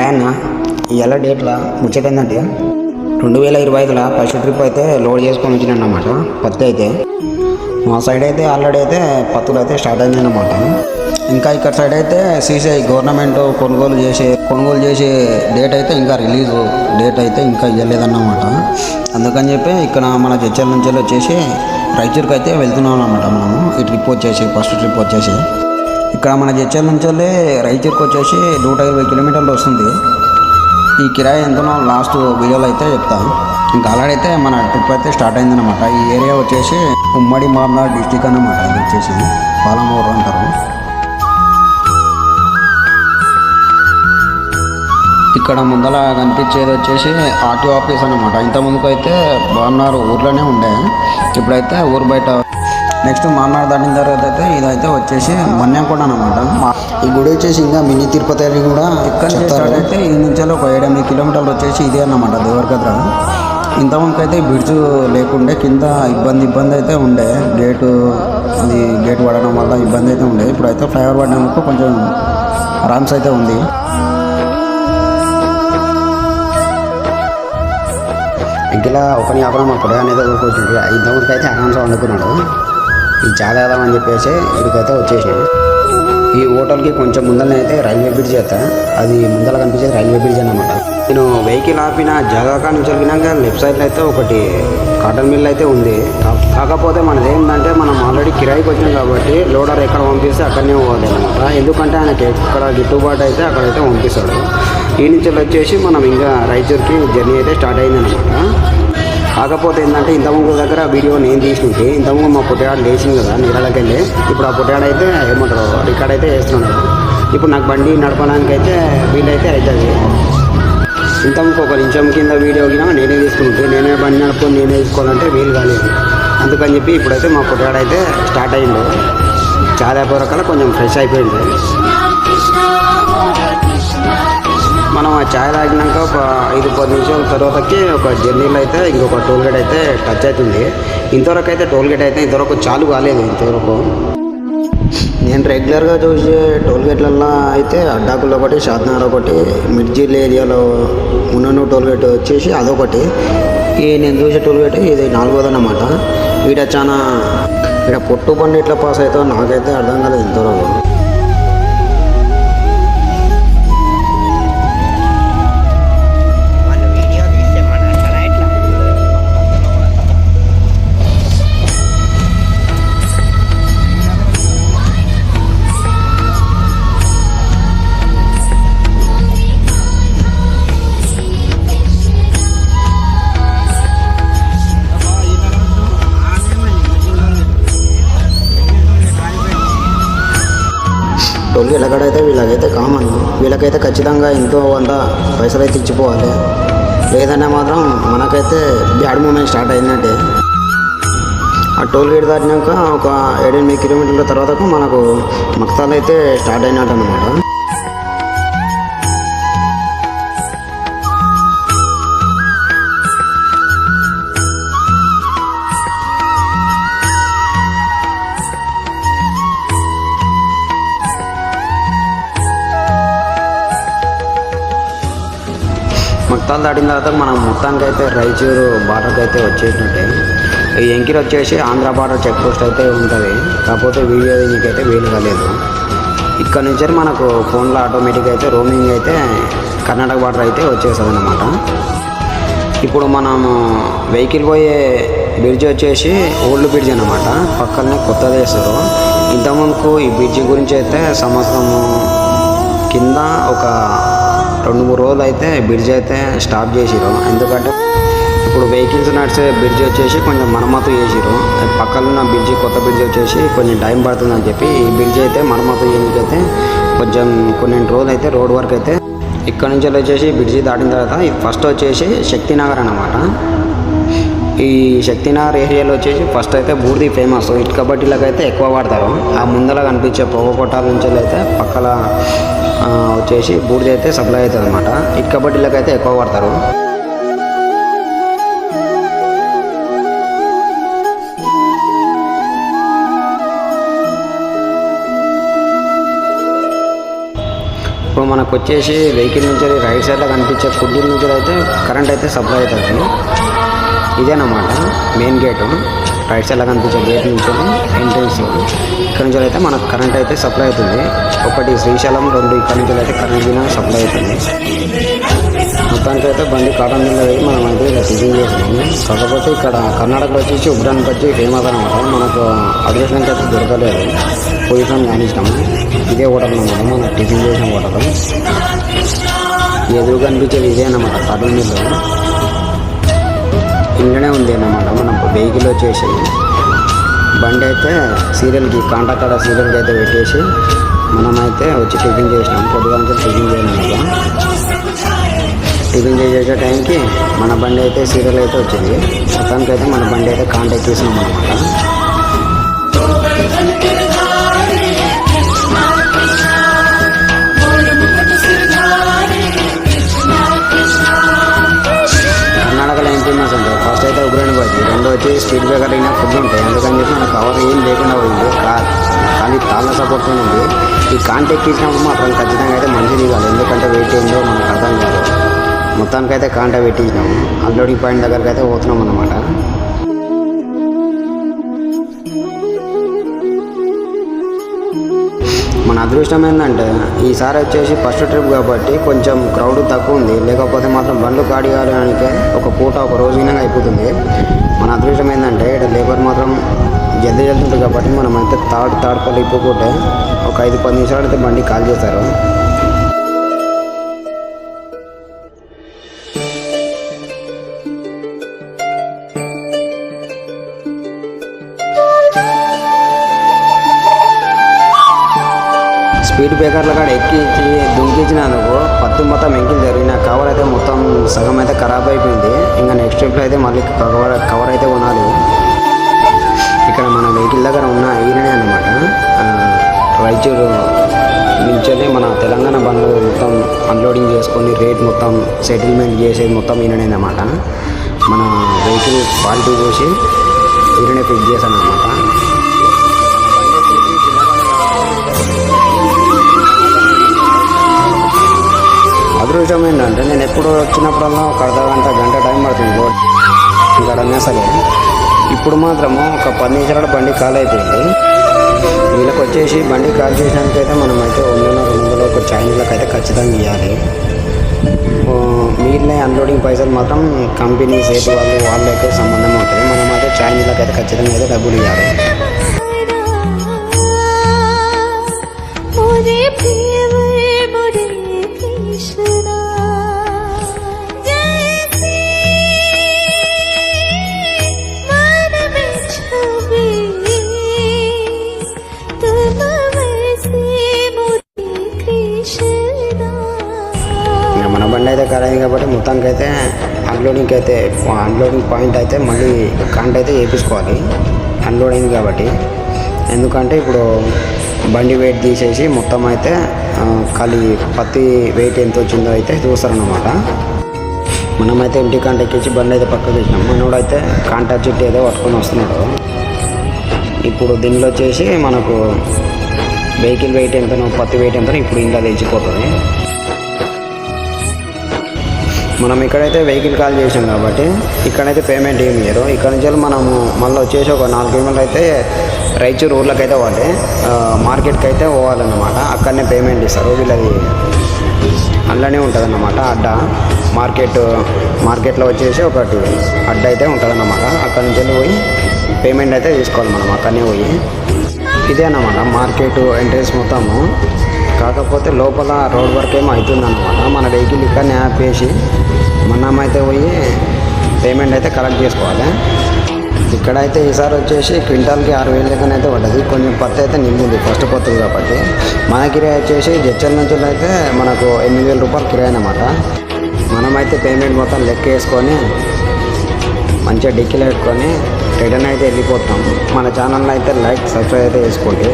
ఆయన ఇవాళ డేట్లా? ముచ్చట ఏంటంటే రెండు వేల ఇరవై ఐదులో ఫస్ట్ ట్రిప్ అయితే లోడ్ చేసుకొని వచ్చినమాట పత్తి అయితే. మా సైడ్ అయితే ఆల్రెడీ అయితే పత్తులు అయితే స్టార్ట్ అయిందన్నమాట. ఇంకా ఇక్కడ సైడ్ అయితే సీసీఐ గవర్నమెంట్ కొనుగోలు చేసే కొనుగోలు చేసే డేట్ అయితే ఇంకా రిలీజ్ డేట్ అయితే ఇంకా ఇవ్వలేదన్నమాట అందుకని చెప్పి ఇక్కడ మన చర్చల నుంచి వచ్చేసి రైచూర్కి అయితే వెళ్తున్నాం అన్నమాట మనము. ఈ ట్రిప్ వచ్చేసి ఫస్ట్ ట్రిప్ వచ్చేసి. ఇక్కడ మన జడ్చర్ నుంచి వెళ్ళి రైతుకి వచ్చేసి నూట ఇరవై కిలోమీటర్లు వస్తుంది. ఈ కిరాయి ఎంతనో లాస్ట్ వీడియోలో అయితే చెప్తాను ఇంకా అలాడైతే అయితే మన ట్రిప్ అయితే స్టార్ట్ అయిందన్నమాట. ఈ ఏరియా వచ్చేసి ఉమ్మడి మామనాడు డిస్టిక్ అన్నమాట. ఇది వచ్చేసి పాలమూరు అంటారు. ఇక్కడ ముందర కనిపించేది వచ్చేసి ఆర్టీఓ ఆఫీస్ అన్నమాట. ఇంత ముందుకు అయితే బాగున్నారు ఊర్లోనే ఉండే. ఇప్పుడైతే ఊరు బయట నెక్స్ట్ మామనాడు దాటిన తర్వాత అయితే ఇదైతే వచ్చేసి మన్యంకొండ అనమాట ఈ గుడి వచ్చేసి ఇంకా మినీ తిరుపతి అని కూడా ఇక్కడ అయితే ఈ నుంచి ఒక ఏడెనిమిది కిలోమీటర్లు వచ్చేసి ఇదే అన్నమాట దేవరకద్ర ఇంతమందికి అయితే బ్రిడ్జ్ లేకుండే కింద ఇబ్బంది ఇబ్బంది అయితే ఉండే. గేటు అది గేట్ పడడం వల్ల ఇబ్బంది అయితే ఉండే. ఇప్పుడైతే ఫ్లైఓవర్ పడినందుకు కొంచెం ఆరామ్స్ అయితే ఉంది. ఇంటిలా ఒకని వ్యాపారం మా పొడి అనేది ఇంతమందికి అయితే ఆరామ్స్ వండుకున్నాడు. ఇది అని చెప్పేసి ఇక్కడికైతే వచ్చేసాడు ఈ హోటల్కి కొంచెం ముందరనే అయితే రైల్వే బ్రిడ్జ్ చేస్తా అది ముందర కనిపించేది రైల్వే బ్రిడ్జ్ అన్నమాట. నేను వెహికల్ ఆపిన జగాకా నుంచి వెళ్ళినాక లెఫ్ట్ సైడ్లో అయితే ఒకటి కాటన్ మిల్ అయితే ఉంది. కా- కాకపోతే మనది ఏంటంటే మనం ఆల్రెడీ కిరాయికి వచ్చినాం కాబట్టి లోడర్ ఎక్కడ పంపిస్తే అక్కడనే పోవాలి అనమాట ఎందుకంటే ఆయనకి ఎక్కడ గిట్టుబాటు అయితే అక్కడైతే పంపిస్తాడు. ఈ నుంచి వచ్చేసి మనం ఇంకా రైచూర్కి జర్నీ అయితే స్టార్ట్ అయిందనమాట కాకపోతే ఏంటంటే ఇంతకుముందు దగ్గర వీడియో నేను తీసినట్టు ఇంతకుముందు మా పుట్టాడు లేచింది కదా నీళ్ళకి వెళ్ళి ఇప్పుడు ఆ పుట్టాడు అయితే ఏమంటారు రికార్డ్ అయితే వేస్తున్నాడు. ఇప్పుడు నాకు బండి నడపడానికి అయితే వీలైతే అవుతుంది ఇంతకుముందు ఒక నిమిషం కింద వీడియో కింద నేనే తీసుకుంటే నేనే బండి నడుపుకొని నేనే తీసుకోవాలంటే వీలు కాలేదు. అందుకని చెప్పి ఇప్పుడైతే మా పుట్టాడు అయితే స్టార్ట్ అయింది. చాలా పూరకల్లా కొంచెం ఫ్రెష్ అయిపోయింది. మనం ఆ ఛాయ్ తాగినాక ఒక ఐదు పది నిమిషాల తర్వాతకి ఒక జర్నీలో అయితే ఇంకొక టోల్ గేట్ అయితే టచ్ అవుతుంది. ఇంతవరకు అయితే టోల్ గేట్ అయితే ఇంతవరకు చాలు కాలేదు ఇంతవరకు. నేను రెగ్యులర్గా చూసే టోల్ గేట్లల్లో అయితే అడ్డాకులు ఒకటి షాద్నగర్ ఒకటి మిడ్జిల్ ఏరియాలో ఉన్న టోల్ గేట్ వచ్చేసి అదొకటి. ఈ నేను చూసే టోల్ గేట్ ఇది నాలుగోదన్నమాట. వీడ చాలా ఇక్కడ పొట్టు పన్ను ఎట్లా పాస్ అవుతుందో నాకైతే అర్థం కాలేదు ఇంతవరకు. వాళ్ళు గేట్ వీళ్ళకైతే కామన్ వీళ్ళకైతే ఖచ్చితంగా ఎంతో వంద పైసలు అయితే ఇచ్చిపోవాలి. లేదంటే మాత్రం మనకైతే బ్యాడ్ మూమెంట్ స్టార్ట్ అయిందంటే. ఆ టోల్ గేట్ దాటినాక ఒక ఏడెనిమిది కిలోమీటర్ల తర్వాత మనకు మక్తాలు అయితే స్టార్ట్ అయినట్టు అనమాట మొత్తాలు దాటిన తర్వాత మనం మొత్తానికి అయితే రాయచూరు బార్డర్కి అయితే వచ్చేసినట్టే. ఈ ఎంకిర్ వచ్చేసి ఆంధ్ర బార్డర్ చెక్ పోస్ట్ అయితే ఉంటుంది. కాకపోతే వీడియో దీనికైతే వీలు కాలేదు. ఇక్కడ నుంచి మనకు ఫోన్లో ఆటోమేటిక్ అయితే రోమింగ్ అయితే కర్ణాటక బార్డర్ అయితే వచ్చేస్తుంది అనమాట ఇప్పుడు మనము వెహికల్ పోయే బ్రిడ్జ్ వచ్చేసి ఓల్డ్ బ్రిడ్జ్ అనమాట పక్కనే కొత్తది వేస్తారు. ఇంతకుముందుకు ఈ బ్రిడ్జ్ గురించి అయితే సంవత్సరము కింద ఒక రెండు మూడు రోజులు అయితే బ్రిడ్జ్ అయితే స్టాప్ చేసిరు ఎందుకంటే ఇప్పుడు వెహికల్స్ నడిచే బ్రిడ్జ్ వచ్చేసి కొంచెం మరమ్మతు చేసిరు పక్కన బ్రిడ్జ్ కొత్త బ్రిడ్జ్ వచ్చేసి కొంచెం టైం పడుతుందని చెప్పి ఈ బ్రిడ్జ్ అయితే మరమ్మతు చేయడానికైతే కొంచెం కొన్ని రోజులు అయితే రోడ్ వర్క్ అయితే ఇక్కడ నుంచి వచ్చేసి బ్రిడ్జి దాటిన తర్వాత ఫస్ట్ వచ్చేసి శక్తినగర్ అన్నమాట. ఈ శక్తినగర్ ఏరియాలో వచ్చేసి ఫస్ట్ అయితే బూర్ది ఫేమస్ ఇటుక బట్టీలకు అయితే ఎక్కువ వాడతారు. ఆ ముందర కనిపించే పొగ కొట్టాల నుంచి అయితే పక్కల వచ్చేసి బూడిద అయితే సప్లై అవుతుంది అనమాట ఇటుక బట్టీలకు అయితే ఎక్కువ పడతారు ఇప్పుడు మనకు వచ్చేసి వెహికల్ నుంచి రైట్ సైడ్లో కనిపించే ఫుడ్ నుంచి అయితే కరెంట్ అయితే సప్లై అవుతుంది. ఇదేనమాట మెయిన్ గేటు రైట్ సైడ్ లాగా అనిపించే గేట్ నుంచి ఎంట్రన్స్ ఇక్కడ నుంచి అయితే మనకు కరెంట్ అయితే సప్లై అవుతుంది. ఒకటి శ్రీశైలం రెండు ఇక్కడ నుంచి అయితే కరెంట్ బిన సప్లై అవుతుంది. మొత్తానికి అయితే బండి కాటన్ మిల్ అయితే మనం అయితే ఇలా టిఫిన్ చేసినాము కాకపోతే ఇక్కడ కర్ణాటకలో వచ్చేసి ఉగ్రానికి వచ్చి ఫేమస్ అనమాట. మనకు అడ్రస్మెంట్ అయితే దొరకలేదు. పొజిషన్ కానిస్తాము ఇదే హోటల్ అనమాట. మనం టిఫిన్ చేసిన హోటల్ ఎదురు కనిపించేది ఇదే అనమాట కాటన్ మిల్లు ఇంట్లోనే ఉంది అన్నమాట వెహికల్ వచ్చేసి బండి అయితే సీరియల్కి కాంటాక్ట్ సీరియల్కి అయితే పెట్టేసి మనమైతే వచ్చి టిఫిన్ చేసినాం. పొద్దుగా టిఫిన్ చేయడం టిఫిన్ చేసే టైంకి మన బండి అయితే సీరియల్ అయితే వచ్చింది. మొత్తానికి అయితే మన బండి అయితే కాంటాక్ట్ చేసినాం అనమాట రెండు బ్రేకర్ అయినా ఫుడ్ ఉంటాయి. అందుకని చెప్పి నాకు కవర్ ఏం లేకుండా పోయింది. కా- కానీ తాళ్ళ సపోర్ట్ ఉంది. ఈ కాంటాక్ట్ ఇచ్చినప్పుడు మాత్రం ఖచ్చితంగా అయితే మంచిది కాదు ఎందుకంటే వెయిట్ ఏందో మనకు అర్థం కాదు. మొత్తానికైతే కాంటాక్ట్ పెట్టించినాము. అన్లోడింగ్ పాయింట్ దగ్గరికి అయితే పోతున్నాం అన్నమాట మన అదృష్టం ఏంటంటే ఈసారి వచ్చేసి ఫస్ట్ ట్రిప్ కాబట్టి కొంచెం క్రౌడ్ తక్కువ ఉంది. లేకపోతే మాత్రం బండ్లు కాడియాలనికే ఒక పూట ఒక రోజు అయిపోతుంది. మన అదృష్టం ఏంటంటే ఇక్కడ లేబర్ మాత్రం జల్దీ జల్దీ ఉంటుంది కాబట్టి మనం అయితే థర్డ్ థర్డ్ పల్లి ఇప్పుకుంటే ఒక ఐదు పది నిమిషాలు అయితే బండి కాల్ చేస్తారు. స్పీడ్ బ్రేకర్లు కూడా ఎక్కించి దుంకించినందుకు పత్తి మొత్తం ఎంకిల్ జరిగిన కవర్ అయితే మొత్తం సగం అయితే ఖరాబ్ అయిపోయింది. ఇంకా నెక్స్ట్ ట్రిప్లో అయితే మళ్ళీ కవర్ కవర్ అయితే కొనాలి. ఇక్కడ మన వెహికల్ దగ్గర ఉన్న ఈయననే అనమాట రాయచూరు నుంచి మన తెలంగాణ బండ్లు మొత్తం అన్లోడింగ్ చేసుకొని రేట్ మొత్తం సెటిల్మెంట్ చేసేది మొత్తం ఈయననే అనమాట మన వెహికల్ క్వాలిటీ చూసి ఈయననే ఫిక్స్ చేశాను అనమాట ఇప్పుడు వచ్చినప్పుడల్లా ఒక అర్ధ గంట గంట టైం పడుతుంది రోడ్. ఇంకా సరే. ఇప్పుడు మాత్రము ఒక పది నిమిషాల బండి కాల్ అయిపోయింది వీళ్ళకి వచ్చేసి బండి కాల్ చేసినాకైతే మనం అయితే వందల రెండు వందల ఒక చైనీలకు అయితే ఖచ్చితంగా ఇవ్వాలి ఓ, అన్లోడింగ్ పైసలు మాత్రం కంపెనీ సేట్ వాళ్ళు వాళ్ళైతే సంబంధం ఉంటుంది. మనం అయితే చైనీలకు అయితే ఖచ్చితంగా అయితే డబ్బులు ఇవ్వాలి అన్లోడింగ్ పాయింట్ అయితే మళ్ళీ కాంట్ అయితే వేపించుకోవాలి అన్లోడింగ్ కాబట్టి. ఎందుకంటే ఇప్పుడు బండి వెయిట్ తీసేసి మొత్తం అయితే ఖాళీ పత్తి వెయిట్ ఎంత వచ్చిందో అయితే చూస్తారనమాట మనమైతే ఇంటి కాంట ఎక్కించి బండి అయితే పక్కకి ఇచ్చినాం మనోడు అయితే కాంటాక్ట్ చుట్టూ ఏదో పట్టుకొని వస్తున్నాడు. ఇప్పుడు దీనిలో వచ్చేసి మనకు వెహికల్ వెయిట్ ఎంతనో పత్తి వెయిట్ ఎంతనో ఇప్పుడు ఇంకా తెచ్చిపోతుంది. మనం ఇక్కడైతే వెహికల్ కాల్ చేసాం కాబట్టి ఇక్కడైతే పేమెంట్ ఏమి ఇయ్యరు ఇక్కడ నుంచి మనము మళ్ళీ వచ్చేసి ఒక నాలుగు కిలోమీటర్లు అయితే రైచూరు ఊర్లోకి అయితే పోవాలి. మార్కెట్కి అయితే పోవాలన్నమాట. అక్కడనే పేమెంట్ ఇస్తారు. వీళ్ళది అందులోనే ఉంటుంది అన్నమాట అడ్డ మార్కెట్ మార్కెట్లో వచ్చేసి ఒకటి అడ్డ అయితే ఉంటుంది అన్నమాట అక్కడి నుంచి వెళ్ళి పోయి పేమెంట్ అయితే తీసుకోవాలి మనం. అక్కడనే పోయి. ఇదే అన్నమాట మార్కెట్ ఎంట్రెన్స్ మొత్తము. కాకపోతే లోపల రోడ్ వర్క్ ఏమో అవుతుంది అనమాట మన వెహికల్ ఇక్కడ ఆపేసి మనం అయితే పోయి పేమెంట్ అయితే కలెక్ట్ చేసుకోవాలి. ఇక్కడైతే ఈసారి వచ్చేసి క్వింటాల్కి ఆరు వేల లెక్కన అయితే పడ్డది. కొంచెం పత్తి అయితే నిండింది ఫస్ట్ పొత్తులు కాబట్టి. మన కిరాయి వచ్చేసి జడ్చల్ నుంచి అయితే మనకు ఎనిమిది వేల రూపాయలు కిరాయి అనమాట మనమైతే పేమెంట్ మొత్తం లెక్క వేసుకొని మంచిగా డిక్కీలు పెట్టుకొని రిటర్న్ అయితే వెళ్ళిపోతాం. మన ఛానల్లో అయితే లైక్ సబ్స్క్రైబ్ అయితే వేసుకోండి